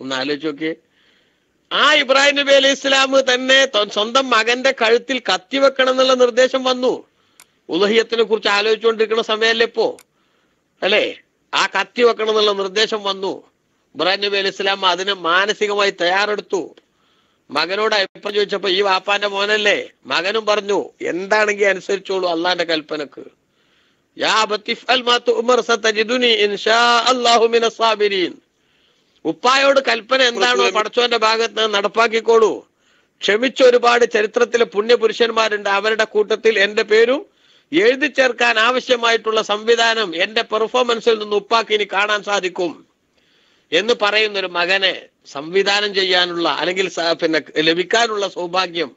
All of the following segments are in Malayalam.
ഒന്ന് ആലോചിച്ച് നോക്കിയേ. ആ ഇബ്രാഹിം നബി അലൈഹി ഇസ്ലാം തന്നെ സ്വന്തം മകന്റെ കഴുത്തിൽ കത്തി വെക്കണം എന്നുള്ള നിർദ്ദേശം വന്നു. ഉലഹിയത്തിനെ കുറിച്ച് ആലോചിച്ചുകൊണ്ടിരിക്കുന്ന സമയമല്ലേ ഇപ്പോ? അല്ലേ? ആ കത്തി വെക്കണം എന്നുള്ള നിർദ്ദേശം വന്നു. ഇബ്രാഹിം നബി അലൈഹി ഇസ്ലാം അതിന് മാനസികമായി തയ്യാറെടുത്തു. മകനോട് അഭിപ്രായം ചോദിച്ചപ്പോ ഈ വാപ്പാന്റെ മോനല്ലേ? മകനും പറഞ്ഞു എന്താണെങ്കിൽ അനുസരിച്ചോളൂ അള്ളാന്റെ കൽപ്പനക്ക്. യാ അബത്തി മാത്തു ഉമർ സതജിദുനി ഇൻഷാ അല്ലാഹു മിനസ് സാബിരീൻ. ഉപ്പായോട് കൽപ്പന എന്താണോ പടച്ചോന്റെ ഭാഗത്ത് നിന്ന് നടപ്പാക്കിക്കോളൂ. ക്ഷമിച്ച ഒരുപാട് ചരിത്രത്തിലെ പുണ്യപുരുഷന്മാരുണ്ട്. അവരുടെ കൂട്ടത്തിൽ എന്റെ പേരും എഴുതി ചേർക്കാൻ ആവശ്യമായിട്ടുള്ള സംവിധാനം എന്റെ പെർഫോമൻസിൽ നിന്ന് ഉപ്പാക്കി ഇനി കാണാൻ സാധിക്കും എന്ന് പറയുന്ന ഒരു മകനെ സംവിധാനം ചെയ്യാനുള്ള അല്ലെങ്കിൽ പിന്നെ ലഭിക്കാനുള്ള സൗഭാഗ്യം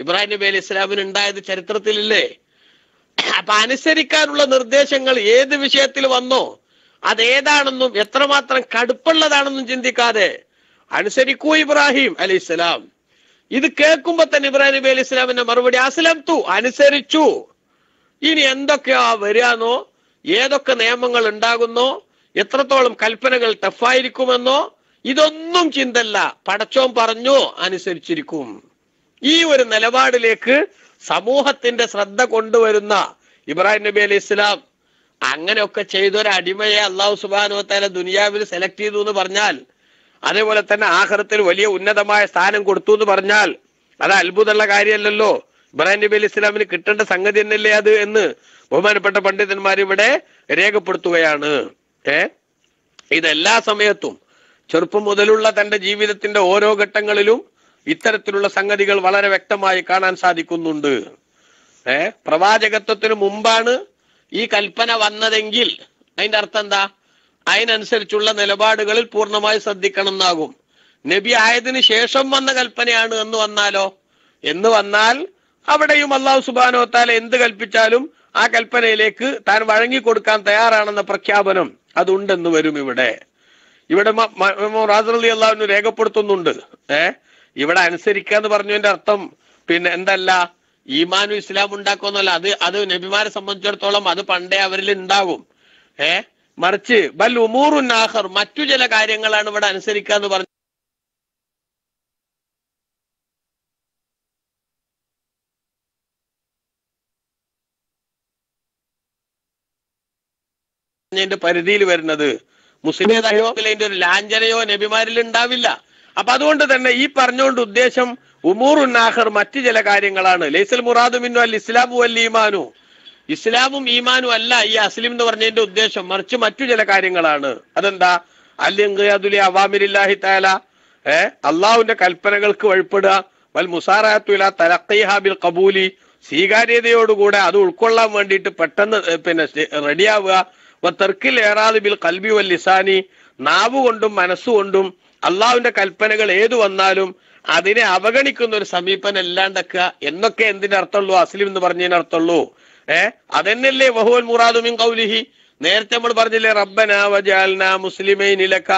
ഇബ്രാഹിം നബി അലി ഇസ്ലാമിന് ഉണ്ടായത് ചരിത്രത്തിലില്ലേ? അപ്പൊ അനുസരിക്കാനുള്ള നിർദ്ദേശങ്ങൾ ഏത് വിഷയത്തിൽ വന്നോ അതേതാണെന്നും എത്രമാത്രം കടുപ്പുള്ളതാണെന്നും ചിന്തിക്കാതെ അനുസരിക്കൂ ഇബ്രാഹിം അലി ഇസ്ലാം ഇത് കേൾക്കുമ്പോ തന്നെ ഇബ്രാഹിം നബി അലി ഇസ്ലാമിന്റെ മറുപടി അസ്ലം തു അനുസരിച്ചു. ഇനി എന്തൊക്കെയാ വരികയെന്നോ ഏതൊക്കെ നിയമങ്ങൾ ഉണ്ടാകുന്നോ എത്രത്തോളം കൽപ്പനകൾ ടഫായിരിക്കുമെന്നോ ഇതൊന്നും ചിന്തല്ല. പടച്ചോൻ പറഞ്ഞു അനുസരിച്ചിരിക്കും. ഈ ഒരു നിലപാടിലേക്ക് സമൂഹത്തിന്റെ ശ്രദ്ധ കൊണ്ടുവരുന്ന ഇബ്രാഹിം നബി അലി ഇസ്ലാം അങ്ങനെയൊക്കെ ചെയ്തൊരു അടിമയെ അള്ളാഹു സുബാനു താല ദുനിയാവിൽ സെലക്ട് ചെയ്തു എന്ന് പറഞ്ഞാൽ അതേപോലെ തന്നെ ആഹ്റത്തിൽ വലിയ ഉന്നതമായ സ്ഥാനം കൊടുത്തു എന്ന് പറഞ്ഞാൽ അത് അത്ഭുതമുള്ള കാര്യമല്ലല്ലോ. ഇബ്രാഹിം നബി അലി ഇസ്ലാമിന് കിട്ടേണ്ട സംഗതി തന്നെയല്ലേ അത് എന്ന് ബഹുമാനപ്പെട്ട പണ്ഡിതന്മാർ ഇവിടെ രേഖപ്പെടുത്തുകയാണ്. ഏ? ഇതെല്ലാ സമയത്തും ചെറുപ്പം മുതലുള്ള തന്റെ ജീവിതത്തിന്റെ ഓരോ ഘട്ടങ്ങളിലും ഇത്തരത്തിലുള്ള സംഗതികൾ വളരെ വ്യക്തമായി കാണാൻ സാധിക്കുന്നുണ്ട്. ഏ? പ്രവാചകത്വത്തിന് മുമ്പാണ് ഈ കൽപ്പന വന്നതെങ്കിൽ അതിന്റെ അർത്ഥം എന്താ? അതിനനുസരിച്ചുള്ള നിലപാടുകളിൽ പൂർണമായി ശ്രദ്ധിക്കണം എന്നാകും. നബി ആയതിനു ശേഷം വന്ന കൽപ്പനയാണ് എന്ന് വന്നാലോ? എന്ന് വന്നാൽ അവിടെയും അള്ളാഹു സുബാനോ താല എന്ത് കൽപ്പിച്ചാലും ആ കൽപ്പനയിലേക്ക് താൻ വഴങ്ങിക്കൊടുക്കാൻ തയ്യാറാണെന്ന പ്രഖ്യാപനം അതുണ്ടെന്ന് വരും ഇവിടെ. ഇവിടെ റാസറലി അള്ളാഹുവിന് രേഖപ്പെടുത്തുന്നുണ്ട്. ഏ? ഇവിടെ അനുസരിക്കുക എന്ന് പറഞ്ഞതിന്റെ അർത്ഥം പിന്നെ എന്തല്ല? ഈമാനും ഇസ്ലാം ഉണ്ടാക്കുമെന്നല്ല. അത് അത് നബിമാരെ സംബന്ധിച്ചിടത്തോളം അത് പണ്ടേ അവരിൽ ഉണ്ടാകും ഏ? മറിച്ച് ബൽ ഉമൂറുൻ നാഹർ മറ്റു ചില കാര്യങ്ങളാണ് ഇവിടെ അനുസരിക്കുക എന്ന് പറഞ്ഞു പരിധിയിൽ വരുന്നത്. മുസ്ലിം ഒരു ലാഞ്ചനയോ നബിമാരിൽ ഉണ്ടാവില്ല. അപ്പൊ അതുകൊണ്ട് തന്നെ ഈ പറഞ്ഞുകൊണ്ട് ഉദ്ദേശം ഉമൂറുന്നാഹർ മറ്റു ചില കാര്യങ്ങളാണ്. ലൈസൽ മുറാദു മിന്നു അൽ ഇസ്ലാമു അൽ ഈമാനു. ഇസ്ലാമും ഈമാനും അല്ല ഈ അസ്ലിം എന്ന് പറഞ്ഞതിന്റെ ഉദ്ദേശം മറിച്ച് മറ്റു ചില കാര്യങ്ങളാണ്. അതെന്താ? അല്ലെങ്കിൽ അവാമിരില്ലാഹി താല ഏ? അള്ളാഹുവിന്റെ കൽപ്പനകൾക്ക് വഴിപ്പെടുക. വൽ മുസാറാത്തുല തലക്കൈഹാബിൽ കബൂലി സ്വീകാര്യതയോടുകൂടെ അത് ഉൾക്കൊള്ളാൻ വേണ്ടിയിട്ട് പെട്ടെന്ന് പിന്നെ റെഡിയാവുക. തെർക്കിൽ ഏറാതെ ബിൽ കൽബി വൽ ലിസാനി നാവ് കൊണ്ടും മനസ്സുകൊണ്ടും അള്ളാഹുവിന്റെ കൽപ്പനകൾ ഏതു വന്നാലും അതിനെ അവഗണിക്കുന്ന ഒരു സമീപനം ഇല്ലാണ്ടക്കുക എന്നൊക്കെ എന്തിന്റെ അർത്ഥമുള്ളൂ? അസ്ലിം എന്ന് പറഞ്ഞതിന് അർത്ഥമുള്ളൂ. ഏ? അതെന്നല്ലേ വഹുവൽ മുറാദു മിൻ കൗലിഹി നേരത്തെ നമ്മൾ പറഞ്ഞില്ലേ റബ്ബന വജാൽന മുസ്ലിമൈ ലക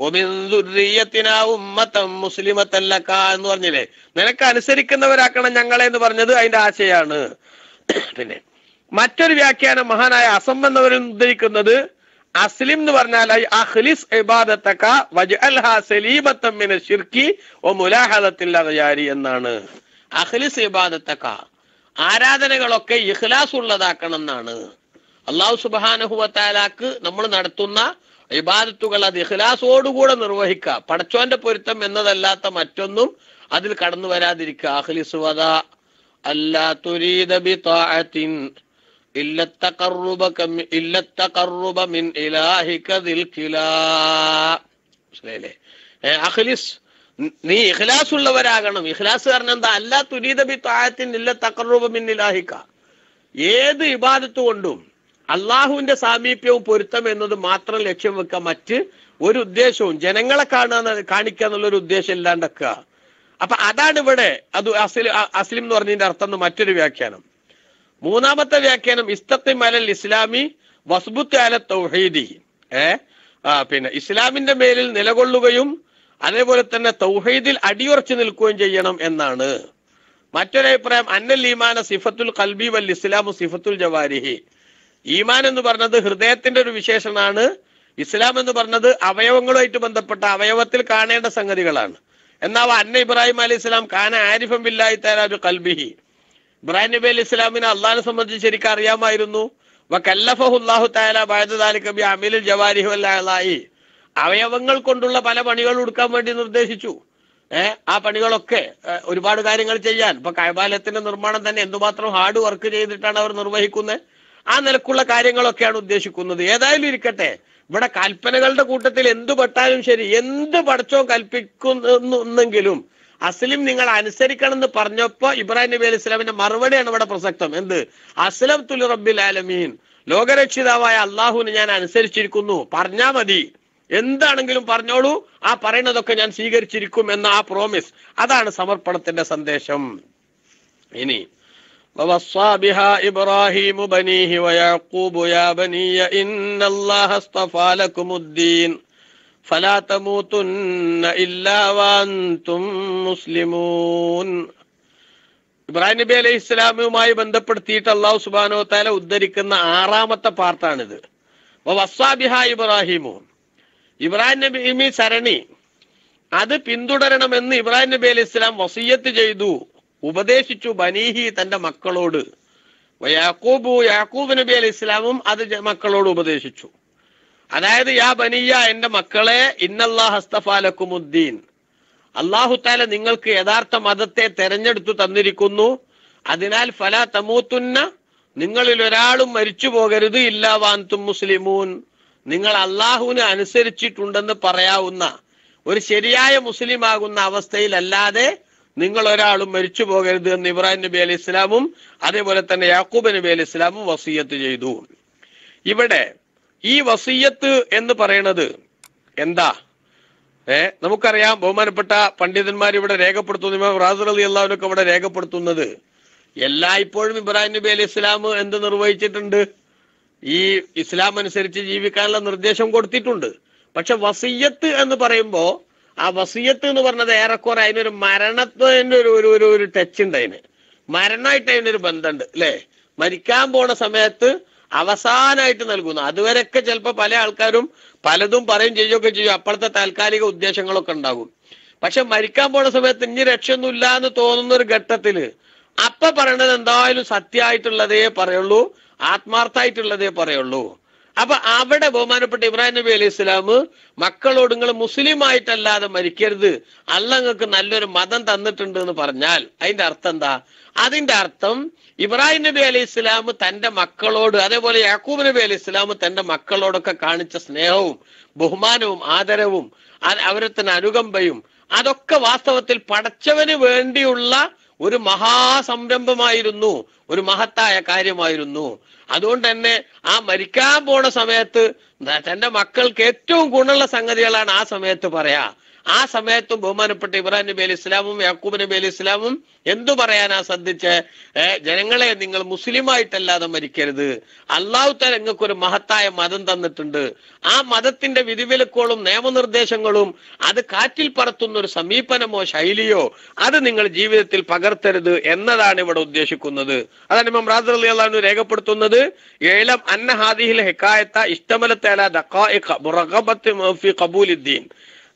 വമിൻ ദുർരിയത്തിന ഉമ്മത്തം മുസ്ലിമത്തൻ ലക എന്ന് പറഞ്ഞില്ലേ? നിനക്ക് അനുസരിക്കുന്നവരാക്കണം ഞങ്ങളെ എന്ന് പറഞ്ഞത് അതിന്റെ ആശയാണ്. പിന്നെ മറ്റൊരു വ്യാഖ്യാനം മഹാനായ അസം എന്നവരും ഉദ്ധരിക്കുന്നത് അസ്ലിം എന്ന് പറഞ്ഞാൽ മിന ശിർക്കി അഗ്യാരി എന്നാണ്. അഖ്ലിസ് ഇബാദത്തക. ആരാധനകളൊക്കെ ഇഖ്ലാസ് ഉള്ളതാക്കണം എന്നാണ്. അള്ളാഹു സുബാനഹുവത്താലാക്ക് നമ്മൾ നടത്തുന്ന ഇബാദത്തുകൾ അത് ഇഖ്ലാസോടുകൂടെ നിർവഹിക്കുക. പടച്ചോന്റെ പൊരുത്തം എന്നതല്ലാത്ത മറ്റൊന്നും അതിൽ കടന്നു വരാതിരിക്കുക. അഖ്ലിസ് വദ അല്ലാ തുരീദ ബിതാഅത്തിൻ മനസ്സിലായില്ലേ? അഖ്ലിസ് നീ ഇഖ്ലാസ് ഉള്ളവരാകണം ഇഖ്ലാസ് കാരണം എന്താ? അല്ലാ തുരീതബി താഴത്തിൻ ഇല്ല ഇലാഹിക. ഏത് ഇബാദത്ത് കൊണ്ടും അള്ളാഹുവിന്റെ സാമീപ്യവും പൊരുത്തം എന്നത് മാത്രം ലക്ഷ്യം വെക്കുക മറ്റ് ഒരു ഉദ്ദേശവും ജനങ്ങളെ കാണുക കാണിക്കുക എന്നുള്ള ഒരു ഉദ്ദേശം ഇല്ലാണ്ടക്കുക. അപ്പൊ അതാണ് ഇവിടെ അത് അസ്ലിം അസ്ലിം എന്ന് പറഞ്ഞതിന്റെ അർത്ഥം മറ്റൊരു വ്യാഖ്യാനം. മൂന്നാമത്തെ വ്യാഖ്യാനം ഇസ്തത്തിം അലൽ ഇസ്ലാമി വസ്ബുത്ത് അല തൗഹീദി. ഏ? പിന്നെ ഇസ്ലാമിന്റെ മേലിൽ നിലകൊള്ളുകയും അതേപോലെ തന്നെ തൗഹീദിൽ അടിയുറച്ചു നിൽക്കുകയും ചെയ്യണം എന്നാണ്. മറ്റൊരു അഭിപ്രായം അന്നൽ ഈമാന സിഫത്തുൽ കൽബി വൽ ഇസ്ലാമു സിഫത്തുൽ ജവാരിഹി. ഈമാൻ എന്ന് പറഞ്ഞത് ഹൃദയത്തിന്റെ ഒരു വിശേഷണമാണ്. ഇസ്ലാം എന്ന് പറഞ്ഞത് അവയവങ്ങളുമായിട്ട് ബന്ധപ്പെട്ട അവയവത്തിൽ കാണേണ്ട സംഗതികളാണ്. എന്നാൽ അന്ന ഇബ്രാഹിം അലി ഇസ്ലാം കാന ആരിഫം ബില്ലായി ഒരു കൽബിഹി ഇബ്രാഹിം നബി അലി ഇസ്ലാമിനെ അള്ളാഹിനെ സംബന്ധിച്ച് ശരിക്കും അറിയാമായിരുന്നു. അവയവങ്ങൾ കൊണ്ടുള്ള പല പണികൾ എടുക്കാൻ വേണ്ടി നിർദ്ദേശിച്ചു. ആ പണികളൊക്കെ ഒരുപാട് കാര്യങ്ങൾ ചെയ്യാൻ. ഇപ്പൊ കൈബാലയത്തിന്റെ നിർമ്മാണം തന്നെ എന്തുമാത്രം ഹാർഡ് വർക്ക് ചെയ്തിട്ടാണ് അവർ നിർവഹിക്കുന്നത് ആ നിലക്കുള്ള കാര്യങ്ങളൊക്കെയാണ് ഉദ്ദേശിക്കുന്നത്. ഏതായാലും ഇരിക്കട്ടെ ഇവിടെ കൽപ്പനകളുടെ കൂട്ടത്തിൽ എന്ത് പെട്ടാലും ശരി എന്ത് പഠിച്ചോ കൽപ്പിക്കുന്നെങ്കിലും അസ്ലിം നിങ്ങൾ അനുസരിക്കണം എന്ന് പറഞ്ഞപ്പോ ഇബ്രാഹിം നബി അലൈഹി സ്വലാമിന്റെ മറുപടിയാണ് ഇവിടെ പ്രസക്തം എന്ത് അസ്ലം തുലി റബ്ബിൽ ആലമീൻ ലോകരക്ഷിതാവായ അള്ളാഹുവിന് ഞാൻ അനുസരിച്ചിരിക്കുന്നു പറഞ്ഞാ മതി എന്താണെങ്കിലും പറഞ്ഞോളൂ ആ പറയുന്നതൊക്കെ ഞാൻ സ്വീകരിച്ചിരിക്കും എന്ന ആ പ്രോമിസ് അതാണ് സമർപ്പണത്തിന്റെ സന്ദേശം ഇനി ووصى بها إبراهيم بنيه ويعقوب يا بني إن الله اصطفى لكم الدين ഫലാ തമൂത്തുന്ന ഇല്ലാവാന്തും മുസ്ലിമൂൻ. ഇബ്രാഹിം നബി അലൈഹി ഇസ്ലാമിയുമായി ബന്ധപ്പെടുത്തിയിട്ട് അള്ളാഹു സുബാനോ താല ഉദ്ധരിക്കുന്ന ആറാമത്തെ പാർട്ടാണിത്. വസ്വാബിഹ ഇബ്രാഹിമു ഇബ്രാഹിം നബി സരണി അത് പിന്തുടരണമെന്ന് ഇബ്രാഹിം നബി അലൈഹി ഇസ്ലാം വസീയത്ത് ചെയ്തു. ഉപദേശിച്ചു ബനീഹി തന്റെ മക്കളോട്. യാക്കൂബു യാക്കൂബ് നബി അലൈഹി ഇസ്ലാമും അത് മക്കളോട് ഉപദേശിച്ചു. അതായത് യാ ബനിയ എന്റെ മക്കളെ ഇന്നല്ലാ ഹസ്തഫാലക്കുമുദ്ദീൻ അള്ളാഹു താല നിങ്ങൾക്ക് യഥാർത്ഥ മതത്തെ തെരഞ്ഞെടുത്തു തന്നിരിക്കുന്നു. അതിനാൽ ഫല തമൂത്തുന്ന നിങ്ങളിൽ ഒരാളും മരിച്ചു പോകരുത് ഇല്ലാ വാന്തും മുസ്ലിമൂൻ. നിങ്ങൾ അള്ളാഹുവിന് അനുസരിച്ചിട്ടുണ്ടെന്ന് പറയാവുന്ന ഒരു ശരിയായ മുസ്ലിം ആകുന്ന അവസ്ഥയിലല്ലാതെ നിങ്ങൾ ഒരാളും മരിച്ചു പോകരുത് എന്ന് ഇബ്രാഹിം നബി അലി ഇസ്ലാമും അതേപോലെ തന്നെ യാക്കൂബ് നബി അലി ഇസ്ലാമും വസീയത്ത് ചെയ്തു. ഇവിടെ ഈ വസീയത്ത് എന്ന് പറയുന്നത് എന്താ? ഏ നമുക്കറിയാം ബഹുമാനപ്പെട്ട പണ്ഡിതന്മാർ ഇവിടെ രേഖപ്പെടുത്തുന്നു റാസർ അലി അള്ളാഹുനൊക്കെ ഇവിടെ രേഖപ്പെടുത്തുന്നത്. എല്ലായ്പ്പോഴും ഇബ്രാഹിം നബി അലി ഇസ്ലാം എന്ത് നിർവഹിച്ചിട്ടുണ്ട്? ഈ ഇസ്ലാം അനുസരിച്ച് ജീവിക്കാനുള്ള നിർദ്ദേശം കൊടുത്തിട്ടുണ്ട്. പക്ഷെ വസീയത്ത് എന്ന് പറയുമ്പോ ആ വസീയത്ത് എന്ന് പറഞ്ഞത് ഏറെക്കുറെ അതിനൊരു മരണത്തിന്റെ ഒരു ഒരു ഒരു ഒരു ടച്ച് ഉണ്ട് അതിന്. മരണമായിട്ട് അതിനൊരു ബന്ധമുണ്ട് അല്ലേ? മരിക്കാൻ പോണ സമയത്ത് അവസാനമായിട്ട് നൽകുന്നു. അതുവരെയൊക്കെ ചിലപ്പോൾ പല ആൾക്കാരും പലതും പറയും ചെയ്യുകയൊക്കെ ചെയ്യും. അപ്പോഴത്തെ താൽക്കാലിക ഉദ്ദേശങ്ങളൊക്കെ ഉണ്ടാകും. പക്ഷെ മരിക്കാൻ പോണ സമയത്ത് ഇനി രക്ഷയൊന്നുമില്ല എന്ന് തോന്നുന്ന ഒരു ഘട്ടത്തിൽ അപ്പൊ പറയണത് എന്തായാലും സത്യമായിട്ടുള്ളതേ പറയുള്ളൂ ആത്മാർത്ഥമായിട്ടുള്ളതേ പറയുള്ളൂ. അപ്പൊ അവിടെ ബഹുമാനപ്പെട്ട ഇബ്രാഹിം നബി അലൈഹി ഇസ്ലാം മക്കളോട് നിങ്ങൾ മുസ്ലിം ആയിട്ടല്ലാതെ മരിക്കരുത്. അല്ല നിങ്ങൾക്ക് നല്ലൊരു മതം തന്നിട്ടുണ്ട് എന്ന് പറഞ്ഞാൽ അതിന്റെ അർത്ഥം എന്താ? അതിന്റെ അർത്ഥം ഇബ്രാഹിം നബി അലൈഹി ഇസ്ലാം തന്റെ മക്കളോട് അതേപോലെ യാക്കൂബ് നബി അലൈഹി ഇസ്ലാം തന്റെ മക്കളോടൊക്കെ കാണിച്ച സ്നേഹവും ബഹുമാനവും ആദരവും അവരത്തിന് അനുകമ്പയും അതൊക്കെ വാസ്തവത്തിൽ പടച്ചവന് വേണ്ടിയുള്ള ഒരു മഹാസംരംഭമായിരുന്നു ഒരു മഹത്തായ കാര്യമായിരുന്നു. അതുകൊണ്ട് തന്നെ ആ മരിക്കാൻ പോണ സമയത്ത് തന്റെ മക്കൾക്ക് ഏറ്റവും ഗുണമുള്ള സംഗതികളാണ് ആ സമയത്ത് പറയാ. ആ സമയത്തും ബഹുമാനപ്പെട്ട ഇബ്രാഹിം നബി അലി ഇസ്ലാമും യാക്കൂബ് നബി അലി ഇസ്ലാമും എന്തു പറയാനാ ശ്രദ്ധിച്ച്? ജനങ്ങളെ നിങ്ങൾ മുസ്ലിമായിട്ടല്ലാതെ മരിക്കരുത്. അള്ളാഹു താല നിങ്ങൾക്കൊരു മഹത്തായ മതം തന്നിട്ടുണ്ട്. ആ മതത്തിന്റെ വിധിവിലക്കുകളും നിയമനിർദ്ദേശങ്ങളും അത് കാറ്റിൽ പറത്തുന്ന ഒരു സമീപനമോ ശൈലിയോ അത് നിങ്ങൾ ജീവിതത്തിൽ പകർത്തരുത് എന്നതാണ് ഇവിടെ ഉദ്ദേശിക്കുന്നത്. അതാണ് ഇമാം റാദർ അലി അള്ളഹാനു രേഖപ്പെടുത്തുന്നത്. ഏലം അന്ന ഹാദിഹിൽ ഹെക്കായത്ത ഇഷ്ടമലത്തേല ദഖായിഖ മുറഗബത്ത് ഫി ഖബൂലിദ്ദീൻ.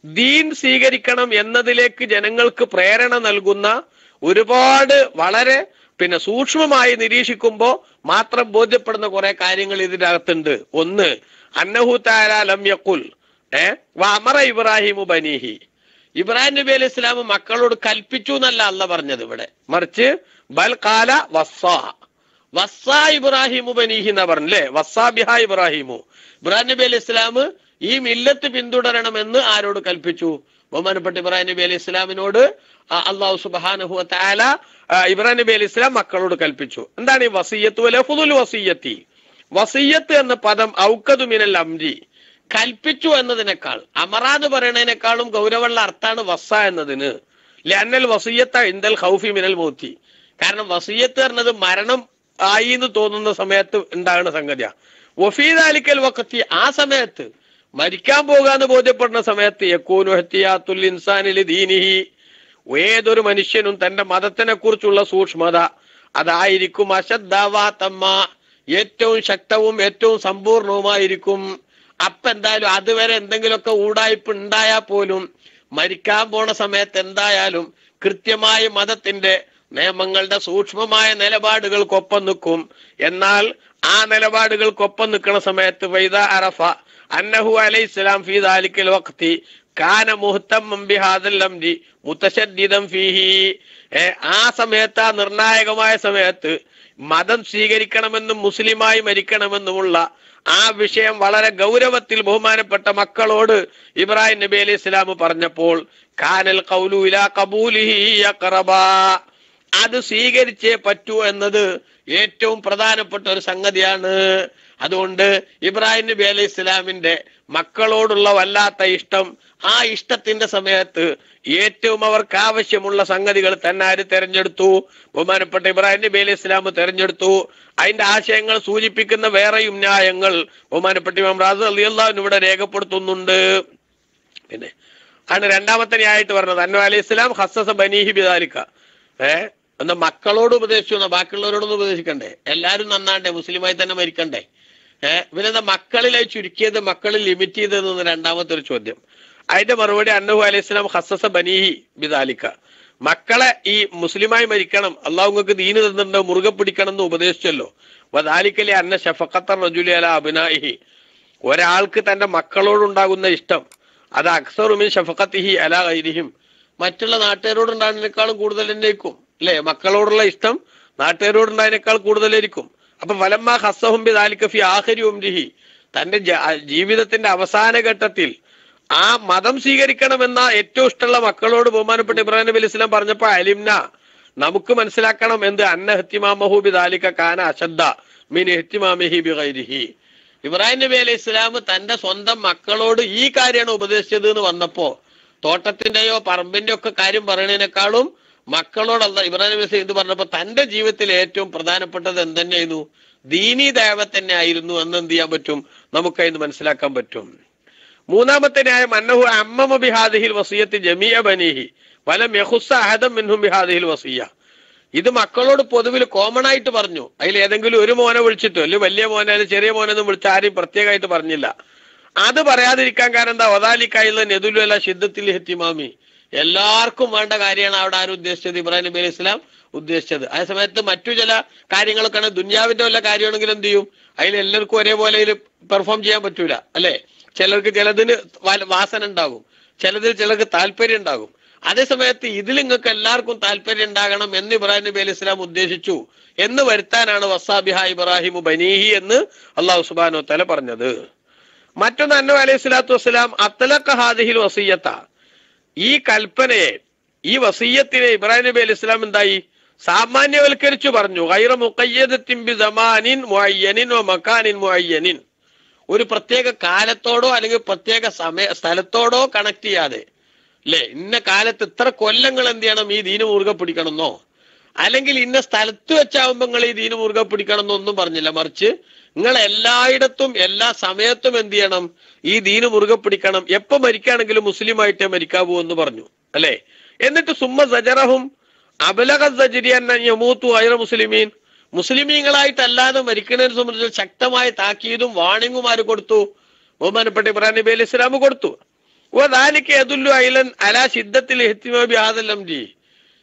ദീൻ സ്വീകരിക്കണം എന്നതിലേക്ക് ജനങ്ങൾക്ക് പ്രേരണ നൽകുന്ന ഒരുപാട് വളരെ പിന്നെ സൂക്ഷ്മമായി നിരീക്ഷിക്കുമ്പോൾ മാത്രം ബോധ്യപ്പെടുന്ന കുറെ കാര്യങ്ങൾ ഇതിനകത്തുണ്ട്. ഒന്ന് അന്നഹു താര യഖുൽ ഏ വമറ ഇബ്രാഹിമു ബനീഹി. ഇബ്രാഹിം നബി അലൈഹി ഇസ്ലാം മക്കളോട് കൽപ്പിച്ചു എന്നല്ല അല്ല പറഞ്ഞത് ഇവിടെ. മറിച്ച് ബൽ കാല വസ്സാ. വസ്സാ ഇബ്രാഹിമു ബനീഹി എന്നാ പറഞ്ഞല്ലേ വസ്സാ ബിഹ ഇബ്രാഹിമു. ഇബ്രാഹിം നബി അലൈഹി ഇസ്ലാം ഈ മില്ലത്ത് പിന്തുടരണമെന്ന് ആരോട് കൽപ്പിച്ചു? ബഹുമാനപ്പെട്ട ഇബ്രാഹിം നബി അലൈഹി ഇസ്ലാമിനോട് അള്ളാഹു സുബാനഹു താല ഇബ്രാഹിം നബി അലൈഹി ഇസ്ലാം മക്കളോട് കൽപ്പിച്ചു. എന്താണ് ഈ വസീയത്ത്? ലഫുദുൽ വസീയത്തി. വസീയത്ത് എന്ന പദം ഔക്കതു മിനൽ അംരി. കൽപ്പിച്ചു എന്നതിനേക്കാൾ അമറ എന്ന് പറയുന്നതിനേക്കാളും ഗൗരവമുള്ള അർത്ഥാണ് വസ എന്നതിന്. ലന്നൽ വസീയത്ത ഇന്ദൽ ഹൗഫി മിനൽ മൂത്തി. കാരണം വസീയത്ത് പറഞ്ഞത് മരണം ആയി എന്ന് തോന്നുന്ന സമയത്ത് ഉണ്ടാകുന്ന സംഗതിയാ. വഫീദാലിക്കൽ വക്കത്തി ആ സമയത്ത് മരിക്കാൻ പോകാന്ന് ബോധ്യപ്പെടുന്ന സമയത്ത് യക്കൂനു ഹത്തിയാത്തുൽ ദീനിഹി. ഏതൊരു മനുഷ്യനും തന്റെ മതത്തിനെ കുറിച്ചുള്ള സൂക്ഷ്മത അതായിരിക്കും അശദ്ധവാത്തമ്മ ഏറ്റവും ശക്തവും ഏറ്റവും സമ്പൂർണവുമായിരിക്കും. അപ്പൊ എന്തായാലും അതുവരെ എന്തെങ്കിലുമൊക്കെ ഊടായ്പ ഉണ്ടായാൽ പോലും മരിക്കാൻ പോണ സമയത്ത് എന്തായാലും കൃത്യമായ മതത്തിന്റെ നിയമങ്ങളുടെ സൂക്ഷ്മമായ നിലപാടുകൾക്കൊപ്പം നിൽക്കും. എന്നാൽ ആ നിലപാടുകൾക്കൊപ്പം നിൽക്കുന്ന സമയത്ത് വൈദ അറഫ അന്നഹു അലൈഹി സ്വലാം ഫി ദാലിക്കൽ വഖ്തി കാന മുഹത്തമ്മം ബിഹാദൽ അംരി മുത്തശദ്ദിദം ഫീഹി. ആ സമയത്ത് ആ നിർണായകമായ സമയത്ത് മതം സ്വീകരിക്കണമെന്നും മുസ്ലിമായി മരിക്കണമെന്നുമുള്ള ആ വിഷയം വളരെ ഗൗരവത്തിൽ ബഹുമാനപ്പെട്ട മക്കളോട് ഇബ്രാഹിം നബി അലൈഹി ഇസ്ലാം പറഞ്ഞപ്പോൾ കാനൽ കൗലു ഇലാ യഖറബാ. അത് സ്വീകരിച്ചേ പറ്റൂ എന്നത് ഏറ്റവും പ്രധാനപ്പെട്ട ഒരു സംഗതിയാണ്. അതുകൊണ്ട് ഇബ്രാഹിം നബി അലൈഹി ഇസ്ലാമിന്റെ മക്കളോടുള്ള വല്ലാത്ത ഇഷ്ടം ആ ഇഷ്ടത്തിന്റെ സമയത്ത് ഏറ്റവും അവർക്ക് ആവശ്യമുള്ള സംഗതികൾ തന്നെ ആര് തെരഞ്ഞെടുത്തു? ബഹുമാനപ്പെട്ട ഇബ്രാഹിം നബി അലൈഹി ഇസ്ലാം തെരഞ്ഞെടുത്തു. അതിന്റെ ആശയങ്ങൾ സൂചിപ്പിക്കുന്ന വേറെയും ന്യായങ്ങൾ ബഹുമാനപ്പെട്ട ഇമാം റാസു അലി അള്ളാഹുവിന് ഇവിടെ രേഖപ്പെടുത്തുന്നുണ്ട്. പിന്നെ ആണ് രണ്ടാമത്തെ ന്യായമായിട്ട് പറഞ്ഞത്. അന്നു അലൈഹി ഇസ്ലാം ഹസ്സസ് ബനീഹി ബിദാലിക്ക ഏ? എന്നാ മക്കളോട് ഉപദേശിച്ചു ബാക്കിയുള്ളവരോടൊന്നും ഉപദേശിക്കണ്ടേ? എല്ലാരും നന്നാണ്ടേ മുസ്ലിമായി തന്നെ മരിക്കണ്ടേ? ഏഹ് പിന്നെന്താ മക്കളിലായി ചുരുക്കിയത് മക്കളിൽ ലിമിറ്റ് ചെയ്തതെന്ന് രണ്ടാമത്തെ ഒരു ചോദ്യം. അതിന്റെ മറുപടി അന്നഹു അലൈഹി സ്വലാം ഹസസ ബനീഹി ബിദാലിക്ക. മക്കളെ ഈ മുസ്ലിമായി മരിക്കണം അള്ളാഹു നിങ്ങൾക്ക് ദീന് തന്നിട്ടുണ്ട് മുറുകെ പിടിക്കണം എന്ന് ഉപദേശിച്ചല്ലോ. വദാലിക്കലെ അന്ന ഷഫഖത്തർ റജുലി അല അബിനാഹി ഒരാൾക്ക് തന്റെ മക്കളോടുണ്ടാകുന്ന ഇഷ്ടം അത് അക്സറുമിൻ ഷഫക്കത്തിഹി അല ഐരിഹിം മറ്റുള്ള നാട്ടുകാരോടുണ്ടാകുന്നതിനേക്കാളും കൂടുതൽ എന്നേക്കും. അല്ലേ? മക്കളോടുള്ള ഇഷ്ടം നാട്ടുകാരോടുണ്ടായതിനേക്കാൾ കൂടുതലായിരിക്കും. അപ്പൊ വലമ്മ ഹസ്സഹും ബിദാലിക്കഫി ആഹരി ഉംരിഹി. തന്റെ ജീവിതത്തിന്റെ അവസാന ഘട്ടത്തിൽ ആ മതം സ്വീകരിക്കണമെന്ന ഏറ്റവും ഇഷ്ടമുള്ള മക്കളോട് ബഹുമാനപ്പെട്ട ഇബ്രാഹിം നബി ഇസ്ലാം പറഞ്ഞപ്പോ അലിംന നമുക്ക് മനസ്സിലാക്കണം എന്ത്? അന്ന ഹത്തിമാമഹു ബി കാന അശദ്ദ മീൻ ഹത്തിമാമിഹി ബിഗൈരിഹി. ഇബ്രാഹിം നബി അലൈഹി ഇസ്ലാം തന്റെ സ്വന്തം മക്കളോട് ഈ കാര്യമാണ് ഉപദേശിച്ചത് എന്ന് വന്നപ്പോ തോട്ടത്തിന്റെയോ പറമ്പിന്റെയോ ഒക്കെ കാര്യം പറയുന്നതിനേക്കാളും മക്കളോടല്ല ഇബ്രാഹിം നബി ഇത് പറഞ്ഞപ്പോ തന്റെ ജീവിതത്തിൽ ഏറ്റവും പ്രധാനപ്പെട്ടത് എന്തെന്നെയായിരുന്നു ദീനി ദേവ തന്നെ ആയിരുന്നു എന്ന് എന്ത് ചെയ്യാൻ പറ്റും? നമുക്കതിന് മനസ്സിലാക്കാൻ പറ്റും. മൂന്നാമത്തെ ന്യായം അന്നഹു അമ്മമ ബിഹാദിഹിൽ വസീയത്ത് ജമിയ ബനീഹി വലം യഹുസ അഹദം മിൻഹും ബിഹാദിഹിൽ വസീയ. ഇത് മക്കളോട് പൊതുവിൽ കോമൺ ആയിട്ട് പറഞ്ഞു. അതിൽ ഏതെങ്കിലും ഒരു മോനെ വിളിച്ചിട്ടോ അല്ലെങ്കിൽ വലിയ മോനെ അല്ലെങ്കിൽ ചെറിയ മോനെ ഒന്നും വിളിച്ച് ആരെയും പ്രത്യേകമായിട്ട് പറഞ്ഞില്ല. അത് പറയാതിരിക്കാൻ കാരണം എന്താ? ഒതാലിക്കായുള്ള നെതുലു അല്ല ഹെത്തിമാമി എല്ലാവർക്കും വേണ്ട കാര്യമാണ് അവിടെ ആരും ഉദ്ദേശിച്ചത് ഇബ്രാഹിം നബി അലൈഹി ഇസ്ലാം ഉദ്ദേശിച്ചത്. ആ സമയത്ത് മറ്റു ചില കാര്യങ്ങളൊക്കെയാണ് ദുന്യാവിന്റെ വല്ല കാര്യമാണെങ്കിൽ എന്ത് ചെയ്യും? അതിൽ എല്ലാവർക്കും ഒരേപോലെ പെർഫോം ചെയ്യാൻ പറ്റൂല അല്ലെ? ചിലർക്ക് ചിലതിന് വാസന ഉണ്ടാകും. ചിലതിൽ ചിലർക്ക് താല്പര്യം ഉണ്ടാകും. അതേസമയത്ത് ഇതിൽ നിങ്ങൾക്ക് എല്ലാവർക്കും താല്പര്യം ഉണ്ടാകണം എന്ന് ഇബ്രാഹിം നബി അലൈഹി ഇസ്ലാം ഉദ്ദേശിച്ചു എന്ന് വരുത്താനാണ് വസാബിഹ ഇബ്രാഹിമു ബനീഹി എന്ന് അള്ളാഹു സുബാനോ തല പറഞ്ഞത്. മറ്റൊന്ന് അന്നു അലൈഹി സ്വലാത്തു വസ്സലാം അത്തലക്ക ഹാദിഹിൽ വസീയത്ത. ഈ കൽപ്പനയെ ഈ വസീയത്തിനെ ഇബ്രാഹിം നബി അലി ഇസ്ലാം എന്തായി? സാമാന്യവൽക്കരിച്ചു പറഞ്ഞു. ഹൈറ മുഅയ്യനിൻ ഒരു പ്രത്യേക കാലത്തോടോ അല്ലെങ്കിൽ പ്രത്യേക സമയ സ്ഥലത്തോടോ കണക്ട് ചെയ്യാതെ. അല്ലേ ഇന്ന കാലത്ത് ഇത്ര കൊല്ലങ്ങൾ എന്ത് ചെയ്യണം? ഈ ദീന മുറുകെ പിടിക്കണമെന്നോ? അല്ലെങ്കിൽ ഇന്ന സ്ഥലത്ത് വെച്ചാവുമ്പോൾ ഈ ദീന മുറുകെ പിടിക്കണം എന്നൊന്നും പറഞ്ഞില്ല. മറിച്ച് നിങ്ങൾ എല്ലായിടത്തും എല്ലാ സമയത്തും എന്ത് ചെയ്യണം? ഈ ദീന് മുറുകെ പിടിക്കണം. എപ്പോ മരിക്കുകയാണെങ്കിലും മുസ്ലിമായിട്ടേ മരിക്കാവൂ എന്ന് പറഞ്ഞു. അല്ലേ? എന്നിട്ട് സുമ്മ സജറഹും യമൂത്തു ഐറ മുസ്ലിമീൻ. മുസ്ലിമീങ്ങളായിട്ടല്ലാതെ മരിക്കുന്നതിനെ സംബന്ധിച്ച് ശക്തമായ താക്കീതും ആര് കൊടുത്തു? ബഹുമാനപ്പെട്ട ഇബ്രാഹിം നബി അലൈഹി ഇസ്ലാം കൊടുത്തു. അലാ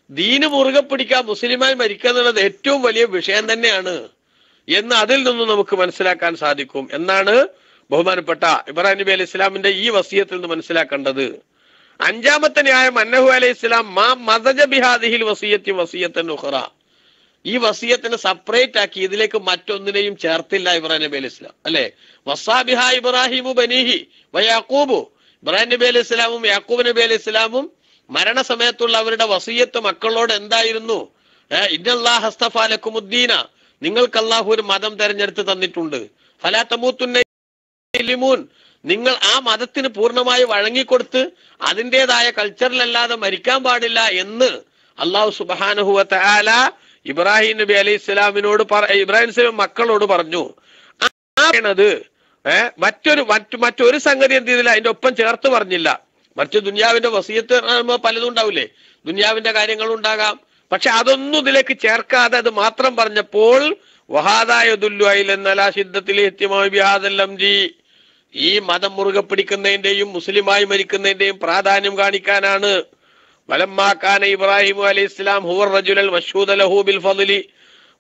ദീന് മുറുകെ പിടിക്കാൻ മുസ്ലിമായി മരിക്കുക എന്നുള്ളത് ഏറ്റവും വലിയ വിഷയം തന്നെയാണ്. എന്ന് അതിൽ നിന്നും നമുക്ക് മനസ്സിലാക്കാൻ സാധിക്കും. എന്നാണ് ബഹുമാനപ്പെട്ട ഇബ്രാഹിം നബി അലൈഹി ഇസ്ലാമിന്റെ ഈ വസീയത്തിൽ നിന്ന് മനസ്സിലാക്കേണ്ടത്. അഞ്ചാമത്തെ ന്യായം അന്നഹു അലൈഹി ഇസ്ലാം മാ മദജ ബിഹാദിഹിൽ വസീയത്തി വസീയത്തൻ ഉഖറ. ഈ വസീയത്തിനെ സെപ്പറേറ്റ് ആക്കി ഇതിലേക്ക് മറ്റൊന്നിനെയും ചേർത്തില്ല ഇബ്രാഹിം നബി അലൈഹി ഇസ്ലാം അല്ലെ? വസാബിഹ ഇബ്രാഹിമു ബനീഹി വയാക്കൂബു ഇബ്രാഹിം നബി അലൈഹി ഇസ്ലാമും യാക്കൂബ് നബി അലൈഹി ഇസ്ലാമും മരണസമയത്തുള്ള അവരുടെ വസീയത്ത് മക്കളോട് എന്തായിരുന്നു? ഇന്നല്ലാഹസ്തഫാലക്കുമുദ്ദീന നിങ്ങൾക്ക് അള്ളാഹു ഒരു മതം തെരഞ്ഞെടുത്ത് തന്നിട്ടുണ്ട്. ലിമൂൻ. നിങ്ങൾ ആ മതത്തിന് പൂർണമായി വഴങ്ങിക്കൊടുത്ത് അതിന്റെതായ കൾച്ചറിലല്ലാതെ മരിക്കാൻ പാടില്ല എന്ന് അള്ളാഹു സുബാനുഹുവത്ത ആല ഇബ്രാഹിം നബി അലൈഹി ഇസ്ലാമിനോട് ഇബ്രാഹിം സ്വലം മക്കളോട് പറഞ്ഞു. ആണത് മറ്റൊരു മറ്റു മറ്റൊരു സംഗതി എന്ത് ചെയ്തില്ല അതിന്റെ ഒപ്പം ചേർത്ത് പറഞ്ഞില്ല. മറ്റു ദുന്യാവിന്റെ വസീയത്ത് പലതും ഉണ്ടാവില്ലേ? ദുന്യാവിന്റെ കാര്യങ്ങളും ഉണ്ടാകാം. പക്ഷെ അതൊന്നും ഇതിലേക്ക് ചേർക്കാതെ അത് മാത്രം പറഞ്ഞപ്പോൾ ഈ മതം മുറുകെ പിടിക്കുന്നതിന്റെയും മുസ്ലിമായി മരിക്കുന്നതിന്റെയും പ്രാധാന്യം കാണിക്കാനാണ്. വലമ്മാക്കാന ഇബ്രാഹിം അലൈഹി ഇസ്ലാം ഹുവർ റജുലൽ മഷൂദ ലഹു ബിൽ ഫضലി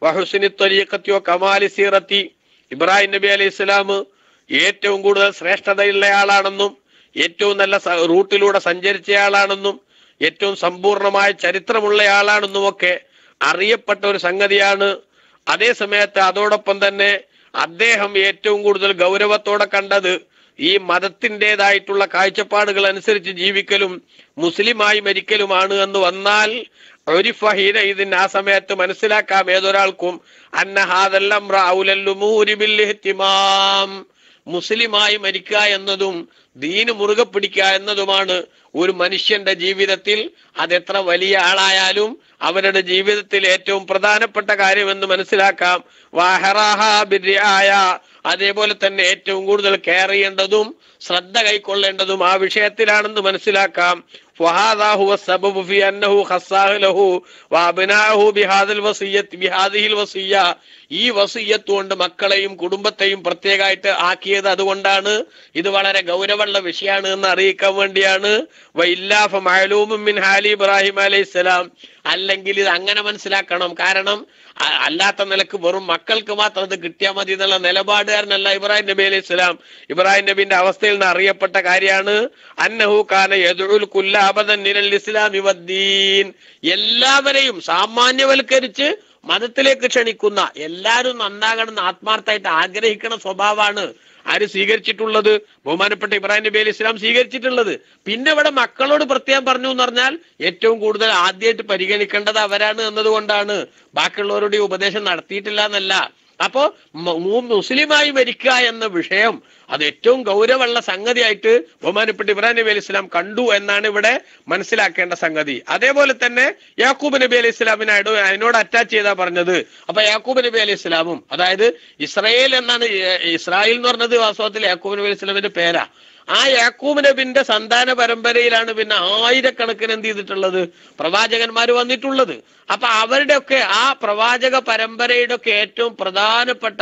വഹുസ്നി ത്വരീഖത്തി കമാലി സീറത്തി. ഇബ്രാഹിം നബി അലൈഹി ഇസ്ലാം ഏറ്റവും കൂടുതൽ ശ്രേഷ്ഠതയുള്ളയാളാണെന്നും ഏറ്റവും നല്ല റൂട്ടിലൂടെ സഞ്ചരിച്ചയാളാണെന്നും ഏറ്റവും സമ്പൂർണമായ ചരിത്രമുള്ള ആളാണെന്നുമൊക്കെ അറിയപ്പെട്ട ഒരു സംഗതിയാണ്. അതേ സമയത്ത് അതോടൊപ്പം തന്നെ അദ്ദേഹം ഏറ്റവും കൂടുതൽ ഗൗരവത്തോടെ കണ്ടത് ഈ മതത്തിന്റെതായിട്ടുള്ള കാഴ്ചപ്പാടുകൾ അനുസരിച്ച് ജീവിക്കലും മുസ്ലിമായി മരിക്കലുമാണ് എന്ന് വന്നാൽ ഒരു ഫഹീന ഇതിന് ആ സമയത്ത് മനസ്സിലാക്കാം. ഏതൊരാൾക്കും അന്നഹാദല്ലം അന്നഹാദെല്ലാം മുസ്ലിമായി മരിക്കുക എന്നതും ദീന് മുറുകെ പിടിക്കുക എന്നതുമാണ് ഒരു മനുഷ്യന്റെ ജീവിതത്തിൽ അതെത്ര വലിയ ആളായാലും അവരുടെ ജീവിതത്തിൽ ഏറ്റവും പ്രധാനപ്പെട്ട കാര്യമെന്ന് മനസ്സിലാക്കാം. വാഹറാഹ ബിർആയ അതേപോലെ തന്നെ ഏറ്റവും കൂടുതൽ കെയർ ചെയ്യേണ്ടതും ശ്രദ്ധ കൈക്കൊള്ളേണ്ടതും ആ വിഷയത്തിലാണെന്ന് മനസ്സിലാക്കാം وهذا هو السبب في أنه خصاه له وأبناءه بهذا الوصية بهذه الوصية ഈ വസീയത്ത് കൊണ്ട് മക്കളെയും കുടുംബത്തെയും പ്രത്യേകമായിട്ട് ആക്കിയത് അതുകൊണ്ടാണ് ഇത് വളരെ ഗൗരവമുള്ള വിഷയമാണ് എന്ന് അറിയിക്കാൻ വേണ്ടിയാണ് വൈല്ലാഫ മഅലൂമും മിൻ ഹാലി ഇബ്രാഹിം അലൈഹിസ്സലാം അല്ലെങ്കിൽ ഇത് അങ്ങനെ മനസ്സിലാക്കണം കാരണം അ- അല്ലാത്ത നിലയ്ക്ക് വെറും മക്കൾക്ക് മാത്രം അത് കിട്ടിയാൽ മതി എന്നുള്ള നിലപാടുകാരനല്ല ഇബ്രാഹിം നബി അലൈഹി സ്വലാം. ഇബ്രാഹിം നബിന്റെ അവസ്ഥയിൽ നിന്ന് അറിയപ്പെട്ട കാര്യമാണ്. അന്നഹു കാന യദുൽ കുല്ല അബദൻ നിലൽ ഇസ്ലാം വദ്ദീൻ എല്ലാവരെയും സാമാന്യവൽക്കരിച്ച് മതത്തിലേക്ക് ക്ഷണിക്കുന്ന എല്ലാവരും നന്നാകണം എന്ന് ആത്മാർത്ഥമായിട്ട് ആഗ്രഹിക്കുന്ന സ്വഭാവമാണ് ആര് സ്വീകരിച്ചിട്ടുള്ളത്? ബഹുമാനപ്പെട്ട ഇബ്രാഹിം നബി അലി ഇസ്ലാം സ്വീകരിച്ചിട്ടുള്ളത്. പിന്നെ ഇവിടെ മക്കളോട് പ്രത്യേകം പറഞ്ഞു എന്ന് പറഞ്ഞാൽ ഏറ്റവും കൂടുതൽ ആദ്യമായിട്ട് പരിഗണിക്കേണ്ടത് അവരാണ് എന്നതുകൊണ്ടാണ്. ബാക്കിയുള്ളവരോട് ഉപദേശം നടത്തിയിട്ടില്ല എന്നല്ല. അപ്പോ മുസ്ലിമായി മരിക്കുക എന്ന വിഷയം അത് ഏറ്റവും ഗൗരവമുള്ള സംഗതിയായിട്ട് ബഹുമാനപ്പെട്ട ഇബ്രാഹിം നബി അലൈഹി ഇസ്ലാം കണ്ടു എന്നാണ് ഇവിടെ മനസ്സിലാക്കേണ്ട സംഗതി. അതേപോലെ തന്നെ യാക്കൂബ് നബി അലൈഹി ഇസ്ലാമിനായിട്ട് അതിനോട് അറ്റാച്ച് ചെയ്താ പറഞ്ഞത്. അപ്പൊ യാക്കൂബ് നബി അലൈഹി ഇസ്ലാമും അതായത് ഇസ്രായേൽ എന്നാണ് ഇസ്രായേൽ എന്ന് പറഞ്ഞത് വാസ്തവത്തിൽ യാക്കൂബ് നബി അലൈഹി ഇസ്ലാമിന്റെ പേരാ. ആ യാക്കൂബ് നബിന്റെ സന്താന പരമ്പരയിലാണ് പിന്നെ ആയിരക്കണക്കിന് എന്ത് ചെയ്തിട്ടുള്ളത്? പ്രവാചകന്മാർ വന്നിട്ടുള്ളത്. അപ്പൊ അവരുടെയൊക്കെ ആ പ്രവാചക പരമ്പരയുടെ ഒക്കെ ഏറ്റവും പ്രധാനപ്പെട്ട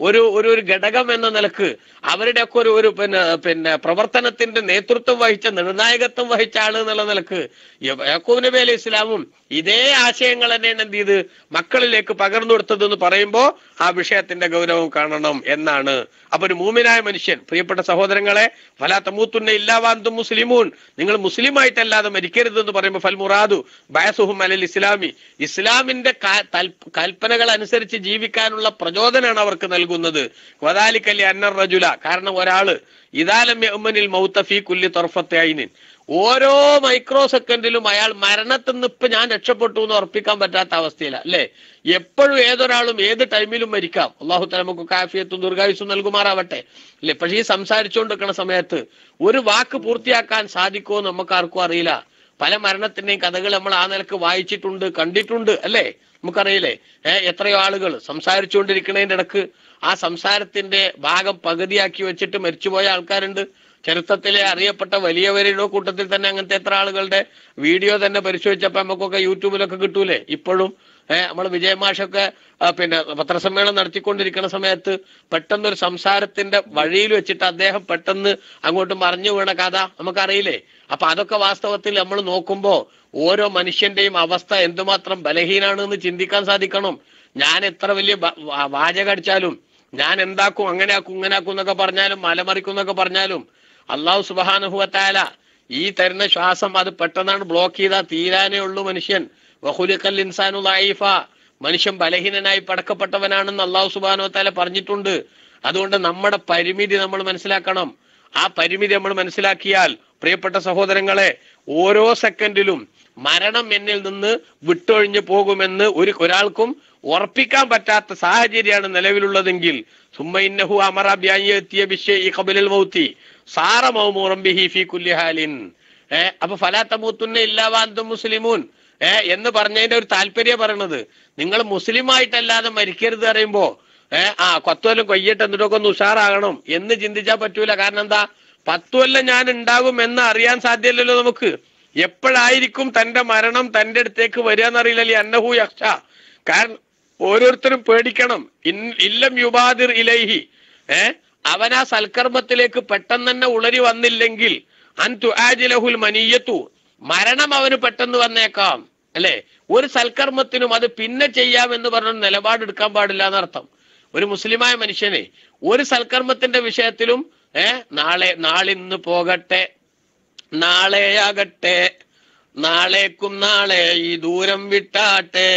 ഒരു ഒരു ഒരു ഘടകം എന്ന നിലയ്ക്ക് അവരുടെയൊക്കെ ഒരു ഒരു പിന്നെ പിന്നെ പ്രവർത്തനത്തിന്റെ നേതൃത്വം വഹിച്ച നിർണായകത്വം വഹിച്ച ആൾ എന്നുള്ള നിലയ്ക്ക് യാക്കൂബ് നബി അലൈഹി ഇസ്ലാമും ഇതേ ആശയങ്ങൾ തന്നെയാണ് എന്ത് ചെയ്ത് മക്കളിലേക്ക് പകർന്നു കൊടുത്തത് എന്ന് പറയുമ്പോ ആ വിഷയത്തിന്റെ ഗൗരവം കാണണം എന്നാണ്. അപ്പൊ ഒരു മൂമിനായ മനുഷ്യൻ പ്രിയപ്പെട്ട സഹോദരങ്ങളെ ഫലാത്ത തമൂത്തുന്ന ഇല്ലാവാന്തും മുസ്ലിമൂൻ. നിങ്ങൾ മുസ്ലിമായിട്ടല്ലാതെ മരിക്കരുത് എന്ന് പറയുമ്പോൾ ഫൽ മുറാദു ബയസുഹും അലൽ ഇസ്ലാമി. ഇസ്ലാമിന്റെ കൽപ്പനകൾ അനുസരിച്ച് ജീവിക്കാനുള്ള പ്രചോദനമാണ് അവർക്ക് നൽകുന്നത്. വദാലിക്കല്ലി അന്നർ റജുല. കാരണം ഒരാൾ ഇതാലം യഅ്മനിൽ മൗത ഫീ കുല്ലി തൊർഫത്തെ ഐനിൻ. ഓരോ മൈക്രോ സെക്കൻഡിലും അയാൾ മരണത്തിൽ നിന്ന് ഇപ്പൊ ഞാൻ രക്ഷപ്പെട്ടു എന്ന് ഉറപ്പിക്കാൻ പറ്റാത്ത അവസ്ഥയിലാണ് അല്ലെ? എപ്പോഴും ഏതൊരാളും ഏത് ടൈമിലും മരിക്കാം. അള്ളാഹു നമുക്ക് കാഫിയത്തും ദീർഘായുസും നൽകുമാറാവട്ടെ. അല്ലെ? പക്ഷേ ഈ സംസാരിച്ചുകൊണ്ടിരിക്കുന്ന സമയത്ത് ഒരു വാക്ക് പൂർത്തിയാക്കാൻ സാധിക്കുമോ നമുക്ക് ആർക്കും അറിയില്ല. പല മരണത്തിന്റെയും കഥകൾ നമ്മൾ ആ നിലയ്ക്ക് വായിച്ചിട്ടുണ്ട് കണ്ടിട്ടുണ്ട് അല്ലേ? നമുക്കറിയില്ലേ? ഏഹ് എത്രയോ ആളുകൾ സംസാരിച്ചുകൊണ്ടിരിക്കുന്നതിന്റെ ഇടയ്ക്ക് ആ സംസാരത്തിന്റെ ഭാഗം പകുതിയാക്കി വെച്ചിട്ട് മരിച്ചുപോയ ആൾക്കാരുണ്ട്. ചരിത്രത്തിലെ അറിയപ്പെട്ട വലിയവരുടെ കൂട്ടത്തിൽ തന്നെ അങ്ങനത്തെ എത്ര ആളുകളുടെ വീഡിയോ തന്നെ പരിശോധിച്ചപ്പോ നമുക്കൊക്കെ യൂട്യൂബിലൊക്കെ കിട്ടൂലേ? ഇപ്പോഴും ഏഹ് നമ്മൾ വിജയമാഷൊക്കെ പിന്നെ പത്രസമ്മേളനം നടത്തിക്കൊണ്ടിരിക്കുന്ന സമയത്ത് പെട്ടെന്ന് ഒരു സംസാരത്തിന്റെ വഴിയിൽ വെച്ചിട്ട് അദ്ദേഹം പെട്ടെന്ന് അങ്ങോട്ട് മറിഞ്ഞു വീണ കഥ നമുക്കറിയില്ലേ? അപ്പൊ അതൊക്കെ വാസ്തവത്തിൽ നമ്മൾ നോക്കുമ്പോ ഓരോ മനുഷ്യന്റെയും അവസ്ഥ എന്തുമാത്രം ബലഹീനാണ് എന്ന് ചിന്തിക്കാൻ സാധിക്കണം. ഞാൻ എത്ര വലിയ വാചകടിച്ചാലും ഞാൻ എന്താക്കും അങ്ങനെ ആക്കും ഇങ്ങനെ ആക്കും എന്നൊക്കെ പറഞ്ഞാലും മലമറിക്കും എന്നൊക്കെ പറഞ്ഞാലും അള്ളാഹു സുബാനുഭവത്തായ ഈ തരുന്ന ശ്വാസം അത് പെട്ടെന്നാണ് ബ്ലോക്ക് ചെയ്താൽ തീരാനേ ഉള്ളൂ മനുഷ്യൻ. വഹുലിക്കൽ ഇൻസാനു ലൈഫ മനുഷ്യൻ ബലഹീനനായി പടക്കപ്പെട്ടവനാണെന്ന് അള്ളാഹു സുബാനുവത്താല പറഞ്ഞിട്ടുണ്ട്. അതുകൊണ്ട് നമ്മുടെ പരിമിതി നമ്മൾ മനസ്സിലാക്കണം. ആ പരിമിതി നമ്മൾ മനസ്സിലാക്കിയാൽ പ്രിയപ്പെട്ട സഹോദരങ്ങളെ ഓരോ സെക്കൻഡിലും മരണം എന്നിൽ നിന്ന് വിട്ടൊഴിഞ്ഞു പോകുമെന്ന് ഒരു ഒരാൾക്കും ഉറപ്പിക്കാൻ പറ്റാത്ത സാഹചര്യമാണ് നിലവിലുള്ളതെങ്കിൽ സുമ്മഇന്നഹു അമറ ബ്യായെത്തിയ ബിശ്ശൈഇ ഖബലൽ മൗത്തി സാറ മൗമോറം ബിഹി ഫീ കുല്ലി ഹാലിൻ. ഏ അപ്പൊ ഫലാത്തമൂത്തുന്ന ഇല്ലാവാന്തും മുസ്ലിമൂൻ. ഏ എന്ന് പറഞ്ഞതിന്റെ ഒരു താല്പര്യം പറയണത്. നിങ്ങൾ മുസ്ലിം മുസ്ലിമായിട്ടല്ലാതെ മരിക്കരുത് പറയുമ്പോ ഏ ആ കൊത്തുവല്ലം കൊയ്യട്ട് എന്നിട്ടൊക്കെ ഒന്ന് ഉഷാറാകണം എന്ന് ചിന്തിച്ചാൽ പറ്റൂല. കാരണം എന്താ? പത്തുവല്ലം ഞാൻ ഉണ്ടാകും എന്ന് അറിയാൻ സാധ്യമല്ലല്ലോ നമുക്ക്. എപ്പോഴായിരിക്കും തന്റെ മരണം തന്റെ അടുത്തേക്ക് വരിക എന്നറിയില്ലല്ലേ അന്നഹു യക്ഷ കാരണം ഓരോരുത്തരും പേടിക്കണം. ഇല്ലം യുബാദിർ ഇലൈഹി. ഏ അവൻ ആ സൽക്കർമ്മത്തിലേക്ക് പെട്ടെന്ന് തന്നെ ഉളരി വന്നില്ലെങ്കിൽ അൻ തുആജിലഹുൽ മനീയത്തു. മരണം അവന് പെട്ടെന്ന് വന്നേക്കാം അല്ലെ? ഒരു സൽക്കർമ്മത്തിനും അത് പിന്നെ ചെയ്യാം എന്ന് പറഞ്ഞ നിലപാടെടുക്കാൻ പാടില്ല എന്നർത്ഥം. ഒരു മുസ്ലിമായ മനുഷ്യനെ ഒരു സൽക്കർമ്മത്തിന്റെ വിഷയത്തിലും ഏ നാളെ നാളിന്ന് പോകട്ടെ നാളെയാകട്ടെ നാളേക്കും നാളെ ഈ ദൂരം വിട്ടാട്ടെ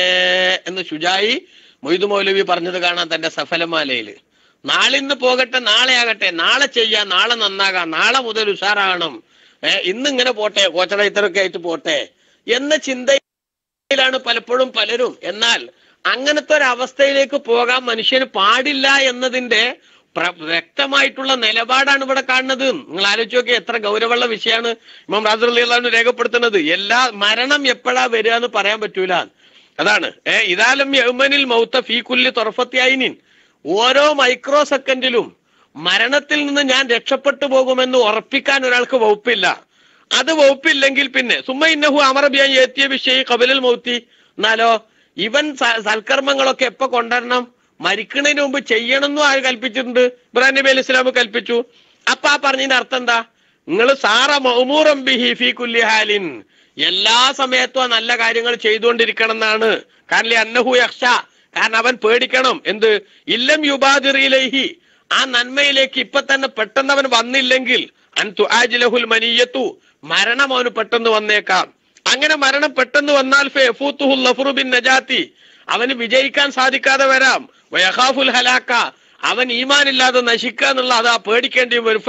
എന്ന് ഷുജായി മൊയ്തു മൗലവി പറഞ്ഞത് കാണാൻ തന്റെ സഫലമാലയിൽ. നാളിന്ന് പോകട്ടെ നാളെ ആകട്ടെ നാളെ ചെയ്യാം നാളെ നന്നാകാം നാളെ മുതൽ ഉഷാറാകണം. ഏ ഇന്നിങ്ങനെ പോട്ടെ കോച്ചട ഇത്രയൊക്കെ ആയിട്ട് പോട്ടെ എന്ന ചിന്തയിലാണ് പലപ്പോഴും പലരും. എന്നാൽ അങ്ങനത്തെ ഒരു അവസ്ഥയിലേക്ക് പോകാൻ മനുഷ്യന് പാടില്ല എന്നതിന്റെ വ്യക്തമായിട്ടുള്ള നിലപാടാണ് ഇവിടെ കാണുന്നത്. നിങ്ങൾ ആലോചിച്ച് നോക്കിയ എത്ര ഗൗരവമുള്ള വിഷയമാണ് ഇമാം റാസു രേഖപ്പെടുത്തുന്നത്. എല്ലാ മരണം എപ്പോഴാ വരിക എന്ന് പറയാൻ പറ്റൂല. അതാണ്. ഏ ഇതാലും യൗമനിൽ മൗത്ത ഫീ കുല്ലി തുറഫത്തി ഓരോ മൈക്രോ സെക്കൻഡിലും മരണത്തിൽ നിന്ന് ഞാൻ രക്ഷപ്പെട്ടു പോകുമെന്ന് ഉറപ്പിക്കാൻ ഒരാൾക്ക് വകുപ്പില്ല. അത് വകുപ്പില്ലെങ്കിൽ പിന്നെ. സുമ്മ ഇന്നഹു അമറബിയാൻ എത്തിയ വിഷയ കബലിൽ മൗത്തി. എന്നാലോ ഇവൻ സൽക്കർമ്മങ്ങളൊക്കെ എപ്പോ കൊണ്ടുവരണം മരിക്കുന്നതിന് മുമ്പ് ചെയ്യണമെന്നും ആര് കൽപ്പിച്ചിട്ടുണ്ട്? ഇബ്രാഹിം നബി അലൈഹി ഇസ്ലാം കൽപ്പിച്ചു. അപ്പൊ ആ പറഞ്ഞതിന്റെ അർത്ഥം എന്താ? നിങ്ങൾ സാറ മൗമൂറം ബിഹി ഫീ കുല്ലി ഹാലിൻ. എല്ലാ സമയത്തും നല്ല കാര്യങ്ങൾ ചെയ്തുകൊണ്ടിരിക്കണം എന്നാണ് കാരണം അന്നഹു യക്ഷ കാരണം അവൻ പേടിക്കണം. എന്ത്? ഇല്ലം യുബാദിറിയിലേഹി ആ നന്മയിലേക്ക് ഇപ്പൊ തന്നെ പെട്ടെന്ന് അവൻ വന്നില്ലെങ്കിൽ അൻ തുആജിലഹുൽ മനീയത്തു മരണം അവന് പെട്ടെന്ന് വന്നേക്കാം. അങ്ങനെ മരണം പെട്ടെന്ന് വന്നാൽ ഫൂത്തുഹുൽ ലഫ്റു ബിൻ നജാത്തി അവന് വിജയിക്കാൻ സാധിക്കാതെ വരാം. ഹലാക്ക അവൻ ഈമാനില്ലാതെ നശിക്കുക എന്നുള്ള അതാ പേടിക്കേണ്ടി വരും.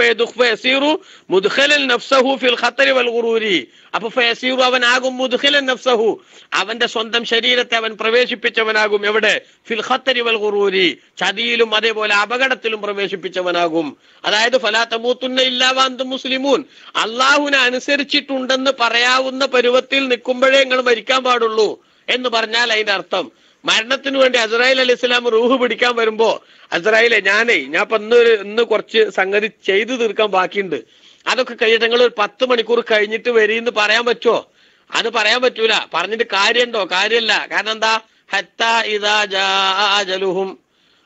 അവനാകും നഫ്സഹു. അവന്റെ സ്വന്തം ശരീരത്തെ അവൻ പ്രവേശിപ്പിച്ചവനാകും. എവിടെ? ഫിൽ ഖത്തരി വൽ ഖുറൂരി ചതിയിലും അതേപോലെ അപകടത്തിലും പ്രവേശിപ്പിച്ചവനാകും. അതായത് ഫലാത്തമൂത്തുന്ന ഇല്ലാവാന്ത് മുസ്ലിമൂൻ. അള്ളാഹുവിനെ അനുസരിച്ചിട്ടുണ്ടെന്ന് പറയാവുന്ന പരുവത്തിൽ നിൽക്കുമ്പോഴേ നിങ്ങൾ മരിക്കാൻ പാടുള്ളൂ എന്ന് പറഞ്ഞാൽ അതിന്റെ അർത്ഥം. മരണത്തിന് വേണ്ടി അസ്രായേൽ അലി ഇസ്ലാം റൂഹ് പിടിക്കാൻ വരുമ്പോ അസ്രായേലെ ഞാനേ ഞാൻ ഇപ്പൊ ഇന്ന് ഇന്ന് കുറച്ച് സംഗതി ചെയ്തു തീർക്കാൻ ബാക്കിയുണ്ട്. അതൊക്കെ കഴിഞ്ഞിട്ട് നിങ്ങൾ ഒരു പത്ത് മണിക്കൂർ കഴിഞ്ഞിട്ട് വരിയെന്ന് പറയാൻ പറ്റുമോ അത് പറയാൻ പറ്റൂല. പറഞ്ഞിട്ട് കാര്യമുണ്ടോ കാര്യമില്ല കാരണം എന്താ? ഹത്ത ഇതാ ജലുഹും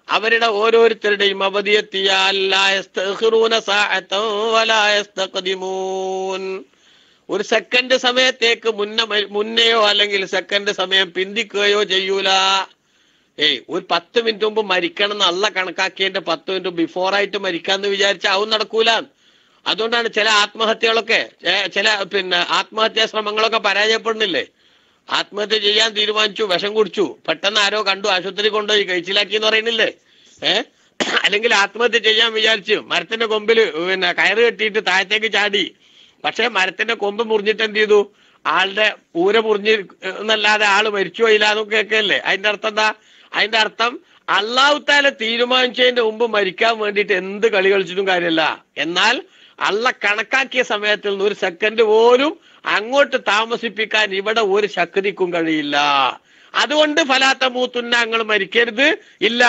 അവരുടെ ഓരോരുത്തരുടെയും അവധിയെത്തിയാൽ ഒരു സെക്കൻഡ് സമയത്തേക്ക് മുന്ന മുന്നെയോ അല്ലെങ്കിൽ സെക്കൻഡ് സമയം പിന്തിക്കുകയോ ചെയ്യൂല. ഏയ് ഒരു പത്ത് മിനിറ്റ് മുമ്പ് മരിക്കണം എന്നല്ല കണക്കാക്കിയതിന്റെ പത്ത് മിനിറ്റ് ബിഫോർ ആയിട്ട് മരിക്കാന്ന് വിചാരിച്ച അതും നടക്കൂല. അതുകൊണ്ടാണ് ചില ആത്മഹത്യകളൊക്കെ ചില പിന്നെ ആത്മഹത്യാ ശ്രമങ്ങളൊക്കെ പരാജയപ്പെടുന്നില്ലേ? ആത്മഹത്യ ചെയ്യാൻ തീരുമാനിച്ചു വിഷം കുടിച്ചു. പെട്ടെന്ന് ആരോ കണ്ടു ആശുപത്രി കൊണ്ടുപോയി കഴിച്ചിലാക്കി എന്ന് പറയുന്നില്ലേ? ഏ? അല്ലെങ്കിൽ ആത്മഹത്യ ചെയ്യാൻ വിചാരിച്ചു മരത്തിന്റെ കൊമ്പിൽ പിന്നെ കയറ് കെട്ടിയിട്ട് താഴത്തേക്ക് ചാടി. പക്ഷെ മരത്തിന്റെ കൊമ്പ് മുറിഞ്ഞിട്ട് എന്ത് ചെയ്തു? ആളുടെ പൂര മുറിഞ്ഞ് എന്നല്ലാതെ ആൾ മരിച്ചു പോയില്ല കേൾക്കല്ലേ? അതിന്റെ അർത്ഥം എന്താ? അതിന്റെ അർത്ഥം അള്ളാഹുത്താല തീരുമാനിച്ചതിന്റെ മുമ്പ് മരിക്കാൻ വേണ്ടിയിട്ട് എന്ത് കളി കളിച്ചിട്ടും കാര്യമല്ല. എന്നാൽ അള്ള കണക്കാക്കിയ സമയത്തിൽ നിന്ന് ഒരു സെക്കൻഡ് പോലും അങ്ങോട്ട് താമസിപ്പിക്കാൻ ഇവിടെ ഒരു ശക്തിക്കും കഴിയില്ല. അതുകൊണ്ട് ഫലാത്ത മൂത്തുന്ന നിങ്ങൾ മരിക്കരുത്. ഇല്ല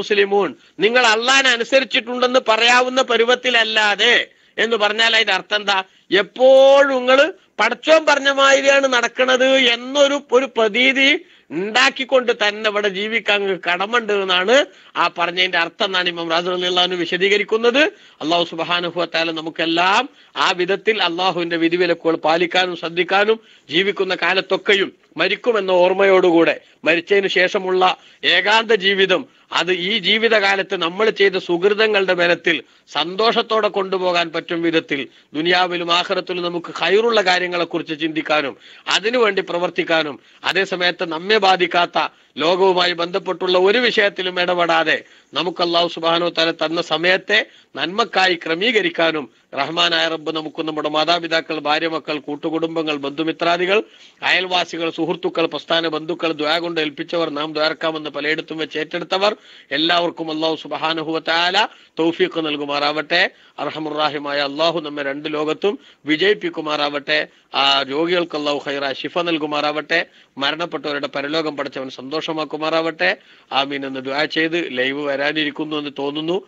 മുസ്ലിമൂൺ നിങ്ങൾ അള്ളാൻ അനുസരിച്ചിട്ടുണ്ടെന്ന് പറയാവുന്ന പരുവത്തിലല്ലാതെ എന്ന് പറഞ്ഞാൽ അതിന്റെ അർത്ഥം എന്താ? എപ്പോഴും നിങ്ങൾ പടച്ചോൻ പറഞ്ഞ മാതിരിയാണ് നടക്കുന്നത് എന്നൊരു ഒരു പ്രതീതി ഉണ്ടാക്കിക്കൊണ്ട് തന്നെ ഇവിടെ ജീവിക്കാൻ കടമുണ്ട് എന്നാണ് ആ പറഞ്ഞതിന്റെ അർത്ഥം എന്നാണ് ഇമാം റാസു അള്ളാഹു വിശദീകരിക്കുന്നത്. അള്ളാഹു സുബാനുഭവത്താലും നമുക്കെല്ലാം ആ വിധത്തിൽ അള്ളാഹുവിന്റെ വിധിവിലക്കുകൾ പാലിക്കാനും ശ്രദ്ധിക്കാനും ജീവിക്കുന്ന കാലത്തൊക്കെയും മരിക്കുമെന്ന ഓർമ്മയോടുകൂടെ മരിച്ചതിന് ശേഷമുള്ള ഏകാന്ത ജീവിതം അത് ഈ ജീവിതകാലത്ത് നമ്മൾ ചെയ്ത സുഹൃതങ്ങളുടെ ബലത്തിൽ സന്തോഷത്തോടെ കൊണ്ടുപോകാൻ പറ്റും വിധത്തിൽ ദുനിയാവിലും ആഹ്റത്തിലും നമുക്ക് ഹൈറുള്ള കാര്യങ്ങളെക്കുറിച്ച് ചിന്തിക്കാനും അതിനുവേണ്ടി പ്രവർത്തിക്കാനും അതേസമയത്ത് നമ്മെ ബാധിക്കാത്ത ലോകവുമായി ബന്ധപ്പെട്ടുള്ള ഒരു വിഷയത്തിലും ഇടപെടാതെ നമുക്ക് അള്ളാഹു സുബാനോ തല തന്ന സമയത്തെ നന്മക്കായി ക്രമീകരിക്കാനും റഹ്മാനായ റബ്ബ് നമുക്ക് നമ്മുടെ മാതാപിതാക്കൾ ഭാര്യമക്കൾ കൂട്ടുകുടുംബങ്ങൾ ബന്ധുമിത്രാദികൾ അയൽവാസികൾ സുഹൃത്തുക്കൾ പ്രസ്ഥാന ബന്ധുക്കൾ ദ്വാ കൊണ്ട് ഏൽപ്പിച്ചവർ നാം ദ്വാരക്കാമെന്ന് പലയിടത്തും വെച്ച് ഏറ്റെടുത്തവർ എല്ലാവർക്കും അള്ളാഹു സുബാനുഹുവല തൗഫീഖ് നൽകുമാറാവട്ടെ. അർഹമുറാഹിമായ അള്ളാഹു നമ്മെ രണ്ട് ലോകത്തും വിജയിപ്പിക്കുമാറാവട്ടെ. ആ രോഗികൾക്ക് അള്ളാഹു ഹൈറ ശിഫ നൽകുമാറാവട്ടെ. മരണപ്പെട്ടവരുടെ പരലോകം പഠിച്ചവൻ സന്തോഷമാക്കുമാറാവട്ടെ. ആമീൻ എന്ന് ദ്വാ ചെയ്ത് ലൈവ് വരാനിരിക്കുന്നു എന്ന് തോന്നുന്നു.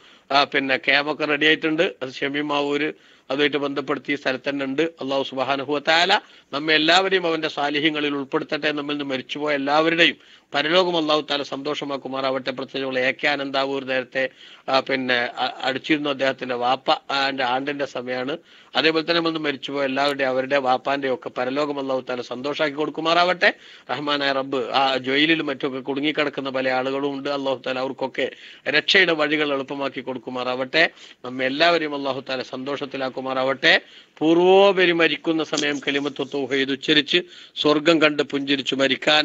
പിന്നെ ക്യാമൊക്കെ റെഡി ആയിട്ടുണ്ട്. അത് ഷമീമാവൂര് അതുമായിട്ട് ബന്ധപ്പെടുത്തി ഈ സ്ഥലത്ത് തന്നെ ഉണ്ട് അള്ളാഹു സുബാനുഹുവത്തായാല നമ്മെ എല്ലാവരെയും അവന്റെ സാലിഹ്യങ്ങളിൽ ഉൾപ്പെടുത്തട്ടെ നമ്മിൽ നിന്ന് മരിച്ചുപോയ എല്ലാവരുടെയും പരലോകം അള്ളാഹു താല സന്തോഷമാക്കുമാറാവട്ടെ. പ്രത്യേകിച്ച് എ നേരത്തെ പിന്നെ അടിച്ചിരുന്നു അദ്ദേഹത്തിന്റെ വാപ്പ ആണ്ടിന്റെ സമയമാണ് അതേപോലെ തന്നെ നമ്മൾ മരിച്ചുപോയ എല്ലാവരുടെയും അവരുടെ വാപ്പാന്റെ ഒക്കെ പരലോകം അള്ളാഹു താല സന്തോഷമാക്കി കൊടുക്കുമാറാവട്ടെ. റഹ്മാനായ റബ്ബ് ആ ജയിലിലും മറ്റുമൊക്കെ കുടുങ്ങിക്കിടക്കുന്ന പല ആളുകളും ഉണ്ട്. അള്ളാഹു താല അവർക്കൊക്കെ രക്ഷയുടെ വഴികൾ എളുപ്പമാക്കി കൊടുക്കുമാറാവട്ടെ. നമ്മെ എല്ലാവരെയും അള്ളാഹു താല സന്തോഷത്തിലാക്കുമാറാവട്ടെ പൂർവോപരി മരിക്കുന്ന സമയം കലിമത്വത്തോഹയിൽ ഉച്ചരിച്ച് സ്വർഗം കണ്ട് പുഞ്ചിരിച്ചു മരിക്കാൻ